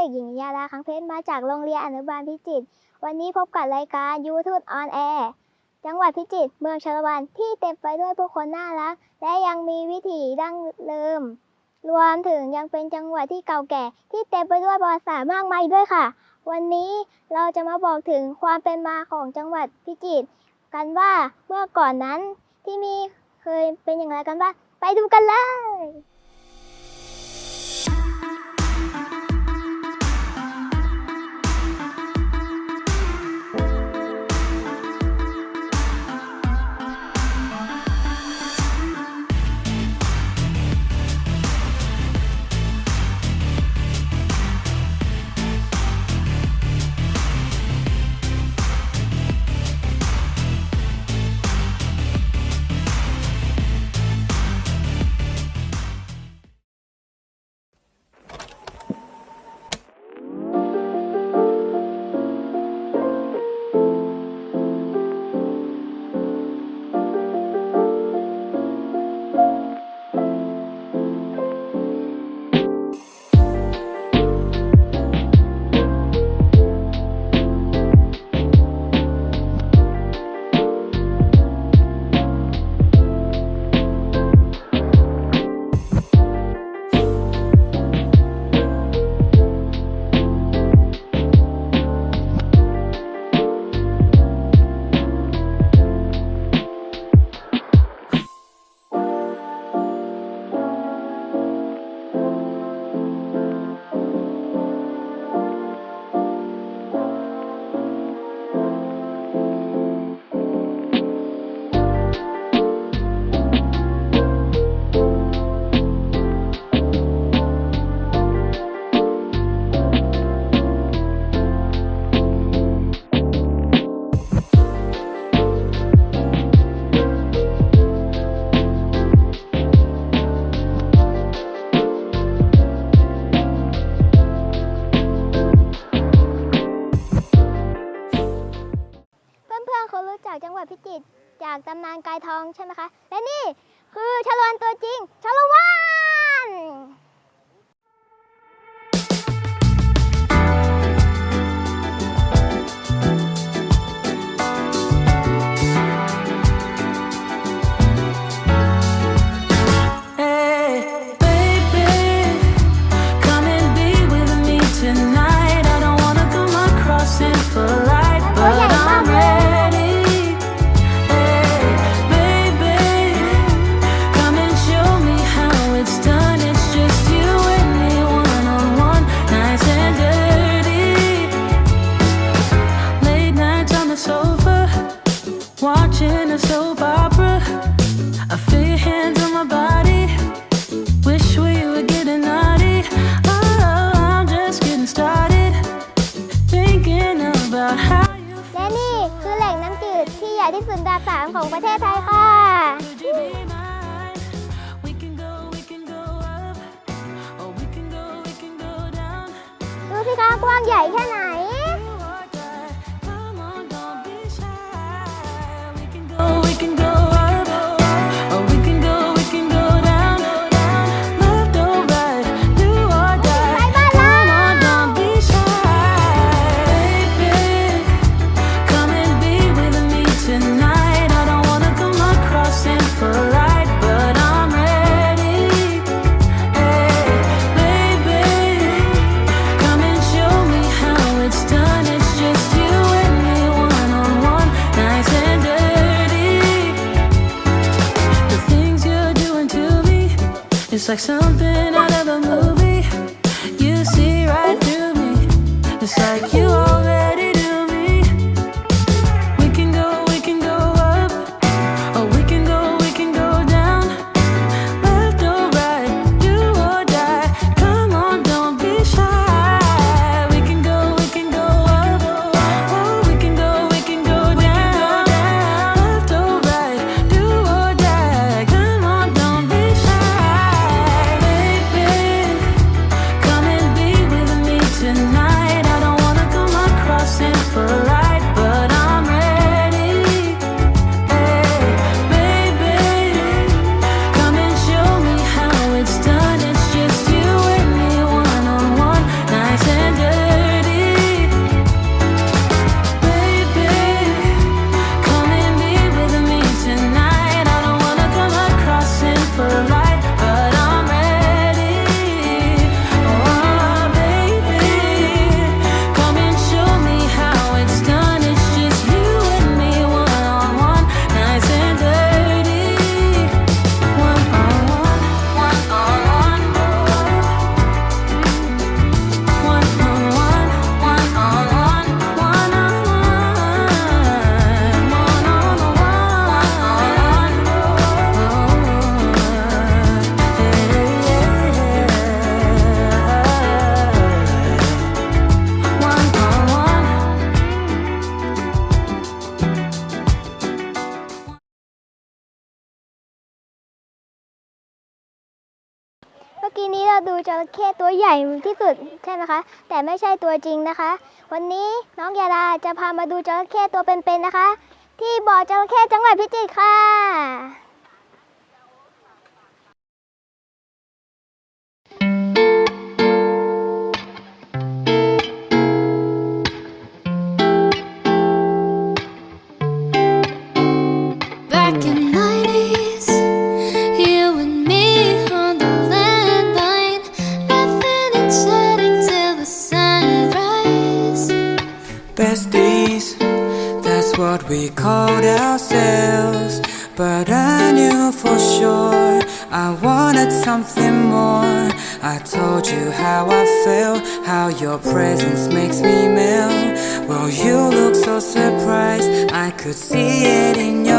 ด็กหญิงยาดาคังเพชรมาจากโรงเรียนอนุบาลพิจิตร วันนี้พบกับรายการยูทูบออนแอร์จังหวัดพิจิตร เมืองชลวันที่เต็มไปด้วยผู้คนน่ารัก และยังมีวิถีดั้งเดิม รวมถึงยังเป็นจังหวัดที่เก่าแก่ ที่เต็มไปด้วยประวัติศาสตร์มากมายด้วยค่ะ วันนี้เราจะมาบอกถึงความเป็นมาของจังหวัดพิจิตรกันว่าเมื่อก่อนนั้นที่มีเคยเป็นอย่างไรกันบ้าง ไปดูกันเลยากตำนกายทองใช่ไหมคะ และนี่คือชลวันตัวจริงชลวัน ดูสิคะกว้า it's like something out of a movie. จระเข้ตัวใหญ่ที่สุดใช่ไหมคะ แต่ไม่ใช่ตัวจริงนะคะ วันนี้น้องยาดาจะพามาดูจระเข้ตัวเป็นๆนะคะ ที่บ่อจระเข้จังหวัดพิจิตรค่ะ you look so surprised. I could see it in your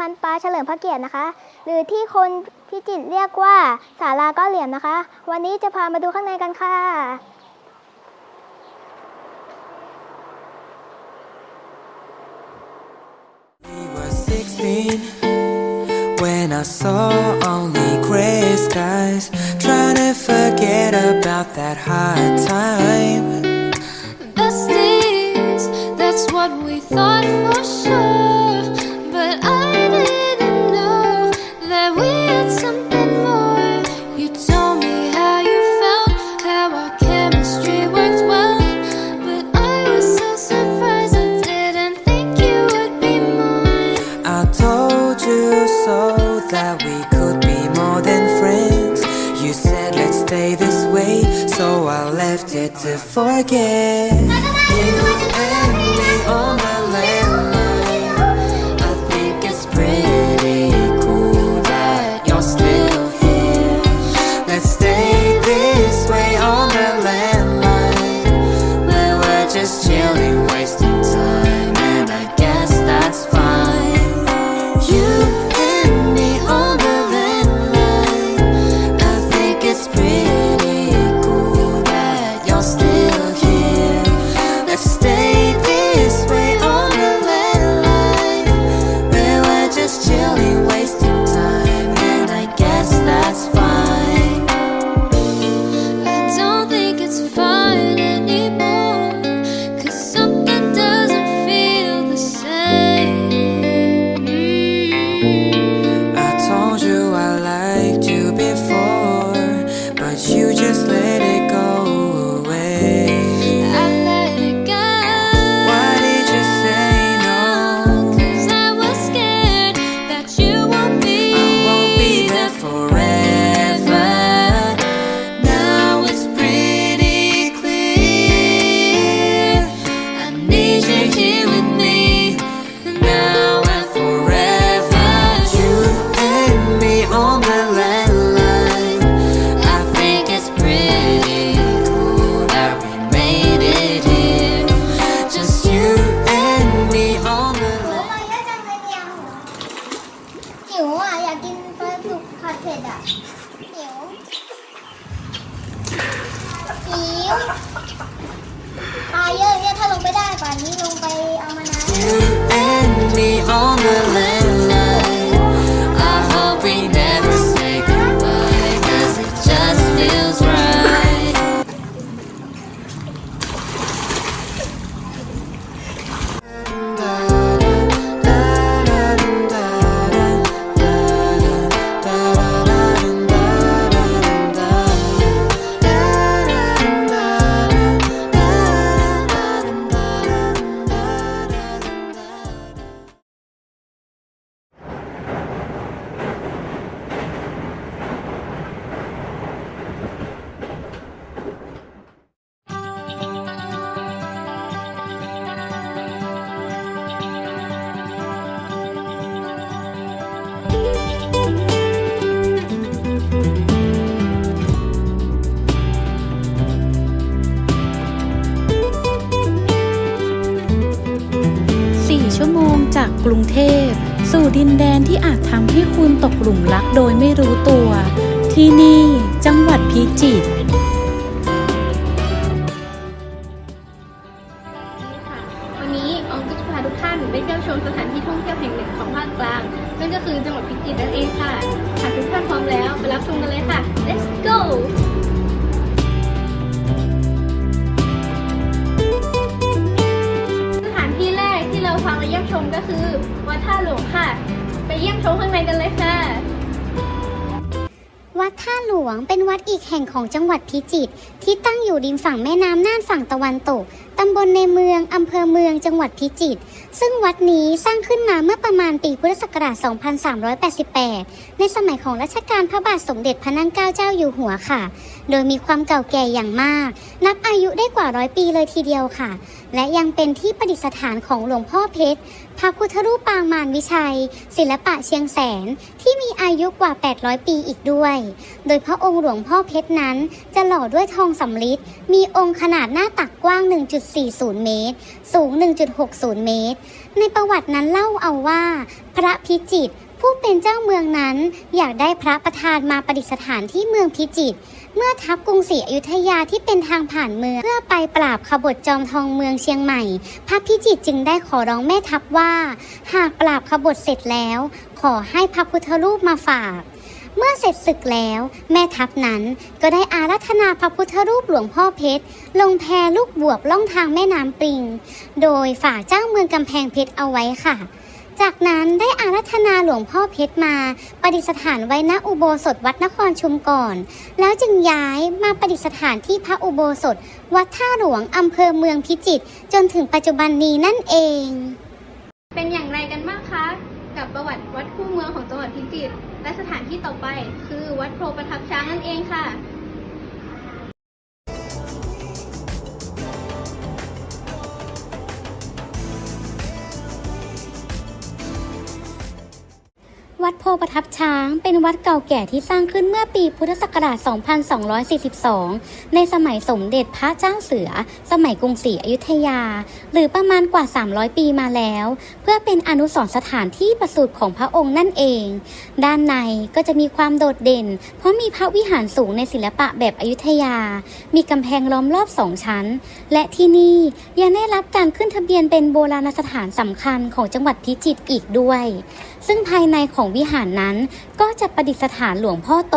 พันปลาเฉลิมพระเกียรตินะคะ หรือที่คนพิจิตรเรียกว่าศาลาก้อนเหลี่ยมนะคะ วันนี้จะพามาดูข้างในกันค่ะ16 When I saw only gray skies Trying to forget about that hard time Besties, that's what we thought for sure to forget. You and me, oh my. ตกหลุมรักโดยไม่รู้ตัว ที่นี่จังหวัดพิจิตรวันนี้อองก็จะพาทุกท่านไปเที่ยวชมสถานที่ท่องเที่ยวแห่งหนึ่งของภาคกลาง นั่นก็คือจังหวัดพิจิตรนั่นเองค่ะหากทุกท่านพร้อมแล้วไปรับชมกันเลยค่ะ let's go สถานที่แรกที่เราพามาเยี่ยมชมก็คือวัดท่าหลวงค่ะ ไปเยี่ยมชมข้างในกันเลยค่ะ วัดท่าหลวงเป็นวัดอีกแห่งของจังหวัดพิจิตรที่ตั้งอยู่ริมฝั่งแม่น้ำน่านฝั่งตะวันตก ตำบลในเมือง อำเภอเมือง จังหวัดพิจิตร ซึ่งวัดนี้สร้างขึ้นมาเมื่อประมาณปีพุทธศักราช 2388 ในสมัยของรัชกาลพระบาทสมเด็จพระนั่งเกล้าเจ้าอยู่หัวค่ะ โดยมีความเก่าแก่อย่างมาก นับอายุได้กว่าร้อยปีเลยทีเดียวค่ะ และยังเป็นที่ประดิษฐานของหลวงพ่อเพชร พระพุทธรูปปางมารวิชัย ศิลปะเชียงแสนที่มีอายุกว่า 800 ปีอีกด้วย โดยพระองค์หลวงพ่อเพชรนั้น จะหล่อด้วยทองสำริดมีองค์ขนาดหน้าตักกว้าง 1.40 เมตร สูง 1.60 เมตร ในประวัตินั้นเล่าเอาว่า พระพิจิตรผู้เป็นเจ้าเมืองนั้นอยากได้พระประธานมาประดิษฐานที่เมืองพิจิตร เมื่อทัพกรุงศรีอยุธยาที่เป็นทางผ่านเมือง เพื่อไปปราบขบฏจอมทองเมืองเชียงใหม่ พระพิจิตรจึงได้ขอร้องแม่ทัพว่า หากปราบขบฏเสร็จแล้ว ขอให้พระพุทธรูปมาฝากเมื่อเสร็จศึกแล้ว แม่ทัพนั้นก็ได้อารัธนาพระพุทธรูปหลวงพ่อเพชร ลงแพลูกบวบล่องทางแม่น้ำปริง โดยฝากเจ้าเมืองกำแพงเพชรเอาไว้ค่ะ จากนั้นได้อารัธนาหลวงพ่อเพชรมาประดิษฐานไว้ณอุโบสถวัดนครชุมก่อน แล้วจึงย้ายมาประดิษฐานที่พระอุโบสถ วัดท่าหลวงอำเภอเมืองพิจิตรจนถึงปัจจุบันนี้นั่นเอง เป็นอย่างไรกันบ้างคะ กับประวัติวัดคู่เมืองของจังหวัดพิจิตรและสถานที่ต่อไป คือวัดโพประทับช้างนั่นเองค่ะ วัดโพประทับช้างเป็นวัดเก่าแก่ที่สร้างขึ้นเมื่อปีพุทธศักราช 2242 ในสมัยสมเด็จพระเจ้าเสือ สมัยกรุงศรีอยุธยา หรือประมาณกว่า 300 ปีมาแล้ว เพื่อเป็นอนุสรณ์สถานที่ประสูติของพระองค์นั่นเอง ด้านในก็จะมีความโดดเด่น เพราะมีพระวิหารสูงในศิลปะแบบอยุธยา มีกำแพงล้อมรอบสองชั้น และที่นี่ยังได้รับการขึ้นทะเบียนเป็นโบราณสถานสำคัญของจังหวัดพิจิตรอีกด้วย ซึ่งภายในของวิหารนั้นก็จะประดิษฐานหลวงพ่อโต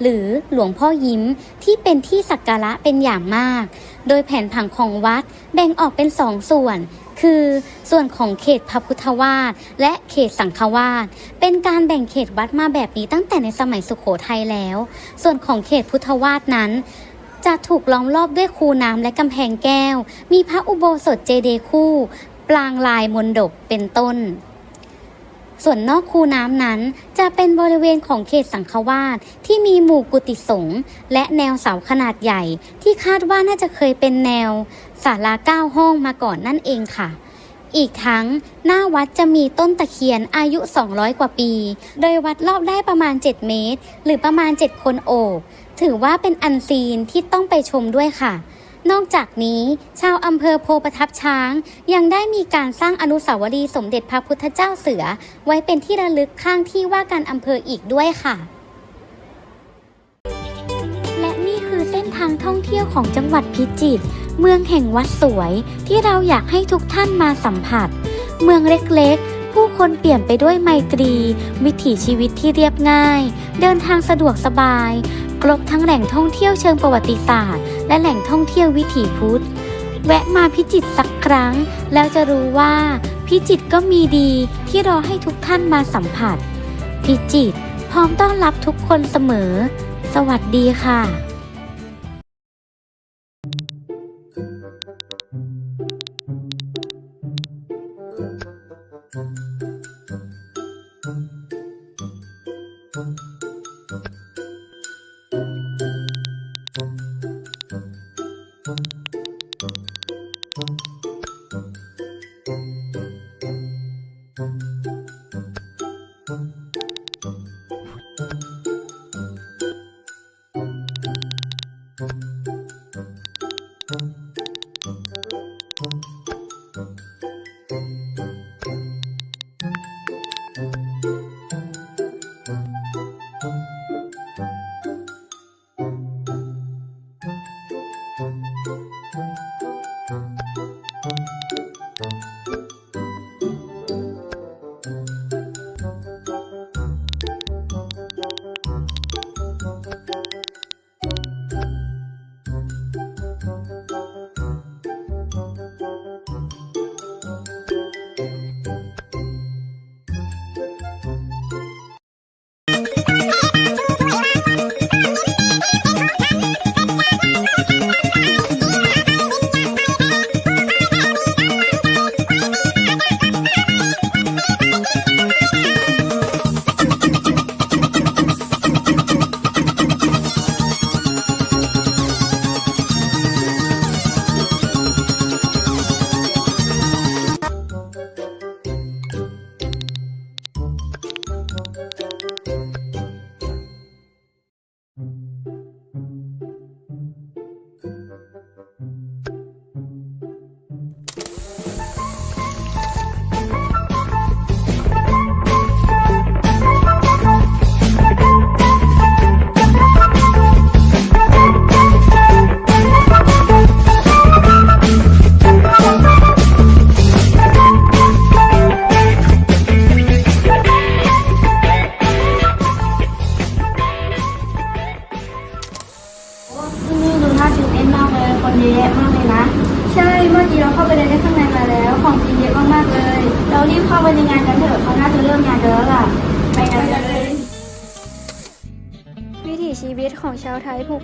หรือหลวงพ่อยิ้มที่เป็นที่สักการะเป็นอย่างมาก โดยแผนผังของวัดแบ่งออกเป็นสองส่วนคือส่วนของเขตพระพุทธวาสและเขตสังฆวาสเป็นการแบ่งเขตวัดมาแบบนี้ตั้งแต่ในสมัยสุโขทัยแล้ว ส่วนของเขตพุทธวาสนั้น จะถูกล้อมรอบด้วยคูน้ำและกำแพงแก้ว มีพระอุโบสถเจดีย์คู่ปรางลายมนดบเป็นต้น ส่วนนอกคูน้ำนั้นจะเป็นบริเวณของเขตสังฆวาสที่มีหมู่กุฏิสงฆ์และแนวเสาขนาดใหญ่ ที่คาดว่าน่าจะเคยเป็นแนวศาลาเก้าห้องมาก่อนนั่นเองค่ะอีกทั้งหน้าวัดจะมีต้นตะเคียนอายุ 200 กว่าปี โดยวัดรอบได้ประมาณ 7 เมตร หรือประมาณ 7 คนโอบ ถือว่าเป็นอันซีนที่ต้องไปชมด้วยค่ะ นอกจากนี้ชาวอำเภอโพประทับช้าง ยังได้มีการสร้างอนุสาวรีย์สมเด็จพระพุทธเจ้าเสือ ไว้เป็นที่ระลึกข้างที่ว่าการอำเภออีกด้วยค่ะ และนี่คือเส้นทางท่องเที่ยวของจังหวัดพิจิตรเมืองแห่งวัดสวยที่เราอยากให้ทุกท่านมาสัมผัส เมืองเล็กๆ ผู้คนเปลี่ยนไปด้วยไมตรี วิถีชีวิตที่เรียบง่าย เดินทางสะดวกสบาย ครบทั้งแหล่งท่องเที่ยวเชิงประวัติศาสตร์ และแหล่งท่องเที่ยววิถีพุทธ แวะมาพิจิตรสักครั้ง แล้วจะรู้ว่า พิจิตรก็มีดีที่รอให้ทุกท่านมาสัมผัส พิจิตรพร้อมต้อนรับทุกคนเสมอ สวัสดีค่ะ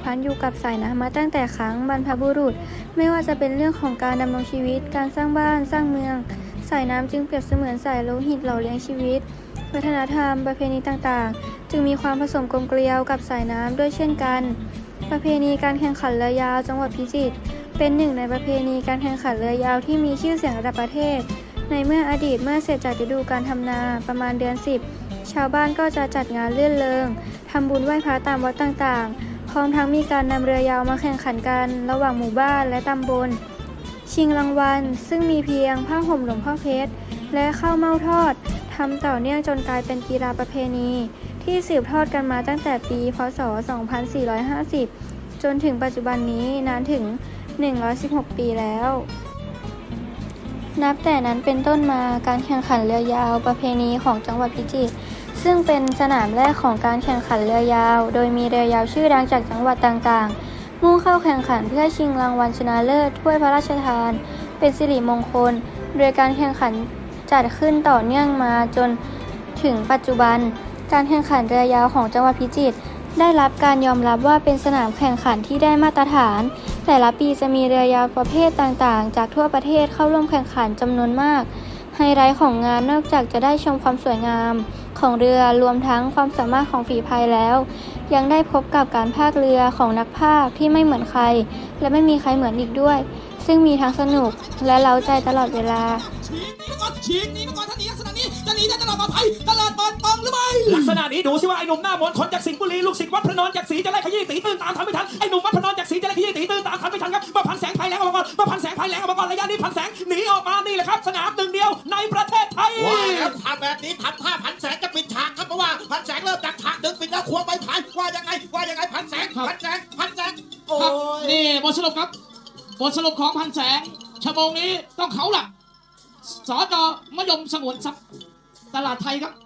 พันอยู่กับสายน้ำมาตั้งแต่ครั้งบรรพบุรุษ ไม่ว่าจะเป็นเรื่องของการดำรงชีวิต การสร้างบ้าน สร้างเมือง สายน้ำจึงเปรียบเสมือนสายโลหิตเหล่อเลี้ยงชีวิต วัฒนธรรม ประเพณีต่างๆ จึงมีความผสมกลมเกลียวกับสายน้ำด้วยเช่นกัน ประเพณีการแข่งขันเรือยาวจังหวัดพิจิตรเป็นหนึ่งในประเพณีการแข่งขันเรือยาวที่มีชื่อเสียงระดับประเทศ ในเมื่ออดีตเมื่อเสร็จจากฤดูการทำนาประมาณเดือน 10 ชาวบ้านก็จะจัดงานเลื่อนเริงทำบุญไหว้พระตามวัดต่างๆ ร้อมทั้งมีการนำเรือยาวมาแข่งขันกัน ระหว่างหมู่บ้านและตำบล ชิงรางวัล ซึ่งมีเพียงผ้าห่มหลวงพ่อเพชร และข้าวเม่าทอดทำต่อเนื่องจนกลายเป็นกีฬาประเพณี ที่สืบทอดกันมาตั้งแต่ปี พศ 2450 จนถึงปัจจุบันนี้นานถึง 116 ปีแล้ว นับแต่นั้นเป็นต้นมาการแข่งขันเรือยาวประเพณีของจังหวัดพิจิตร ซึ่งเป็นสนามแรกของการแข่งขันเรือยาว โดยมีเรือยาวชื่อดังจากจังหวัดต่างๆ มุ่งเข้าแข่งขันเพื่อชิงรางวัลชนะเลิศถ้วยพระราชทาน เป็นสิริมงคล โดยการแข่งขันจัดขึ้นต่อเนื่องมาจนถึงปัจจุบัน การแข่งขันเรือยาวของจังหวัดพิจิตรได้รับการยอมรับว่าเป็นสนามแข่งขันที่ได้มาตรฐาน แต่ละปีจะมีเรือยาวประเภทต่างๆ จากทั่วประเทศเข้าร่วมแข่งขันจำนวนมาก ไฮไลท์ของงานนอกจากจะได้ชมความสวยงามของเรือรวมทั้งความสามารถของฝีพายแล้ว ยังได้พบกับการพากเรือของนักพากที่ไม่เหมือนใคร และไม่มีใครเหมือนอีกด้วย ซึ่งมีทั้งสนุกและเล้าใจตลอดเวลาฉีกห นีมาก่อนฉีกหนีมาก่อนถ้าหนีลักษณะนี้จะหนีได้ตลอดปลอดภัยตลอดปลอดปองหรือไม่ลักษณะนี้ดูสิว่าไอ้หนุ่มหน้ามนต์คนจากสิงห์บุรีลูกศิษย์วัดพระนอนจากศรีจะไล่ขยี้ตีตื้นตามทันไม่ทันไอ้หนุ่มวัดพระนอนจากศรีจะไล่ขยี้ตีตื้นตามทันไม่ทันครับมาพันแสงไฟแรงออกมาก่อนมาพันแสงไฟแรงออกมาก่อนระยะนี้พันแสงหนีออกมานี่แหละครับ สนามหนึ่งเดียวในประเทศไทยว่าแล้วถ้าแบบนี้พันผ้าพันแสงจะปิดฉากครับเพราะว่าพันแสงเริ่มจากฉากดึงปิดแล้วควงไปผ่านว่ายังไงว่ายังไงพันแสงพันแสงพันแสงโอ้ครับยนี่บทสรุปครับบทสรุปของพันแสงชั่วโมงนี้ต้องเขาหลักสอจอมยมสงวนทรัพย์ ตลาดไทยครับ